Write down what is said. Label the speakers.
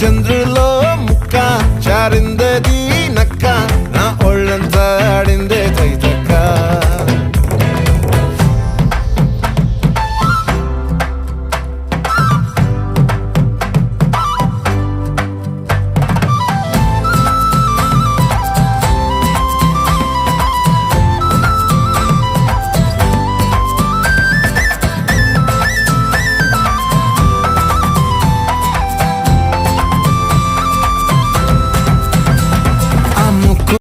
Speaker 1: చంద్రులో